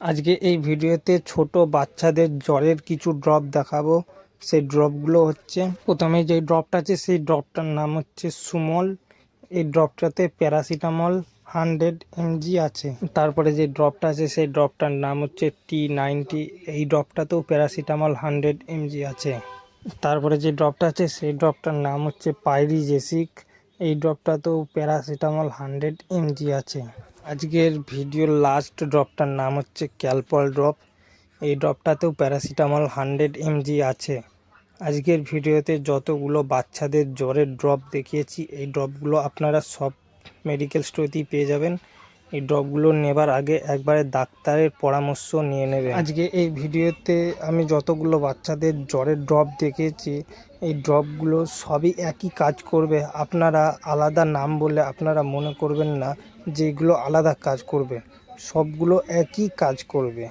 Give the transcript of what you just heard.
আজকে এই ভিডিওতে ছোট বাচ্চাদের জ্বরের কিছু ড্রপ দেখাবো। সেই ড্রপগুলো হচ্ছে, প্রথমে যে ড্রপটা আছে, সেই ড্রপটার নাম হচ্ছে সুমল। এই ড্রপটাতে প্যারাসিটামল হান্ড্রেড এমজি আছে। তারপরে যে ড্রপটা আছে, সেই ড্রপটার নাম হচ্ছে টি নাইনটি। এই ড্রপটাতেও প্যারাসিটামল হান্ড্রেড এমজি আছে। তারপরে যে ড্রপটা আছে, সেই ড্রপটার নাম হচ্ছে পাইরিজেসিক। এই ড্রপটাতেও প্যারাসিটামল হান্ড্রেড এমজি আছে। আজকের ভিডিওর লাস্ট ড্রপটার নাম হচ্ছে ক্যালপল ড্রপ। এই ড্রপটাতেও প্যারাসিটামল হান্ড্রেড এমজি আছে। আজকের ভিডিওতে যতগুলো বাচ্চাদের জ্বরের ড্রপ দেখিয়েছি, এই ড্রপগুলো আপনারা সব মেডিকেল স্টোরেতেই পেয়ে যাবেন। এই ড্রপগুলো নেবার আগে একবারে ডাক্তারের পরামর্শ নিয়ে নেবে। আজকে এই ভিডিওতে আমি যতগুলো বাচ্চাদের জ্বরের ড্রপ দেখেছি, এই ড্রপগুলো সবই একই কাজ করবে। আপনারা আলাদা নাম বলে আপনারা মনে করবেন না যে এগুলো আলাদা কাজ করবে। সবগুলো একই কাজ করবে।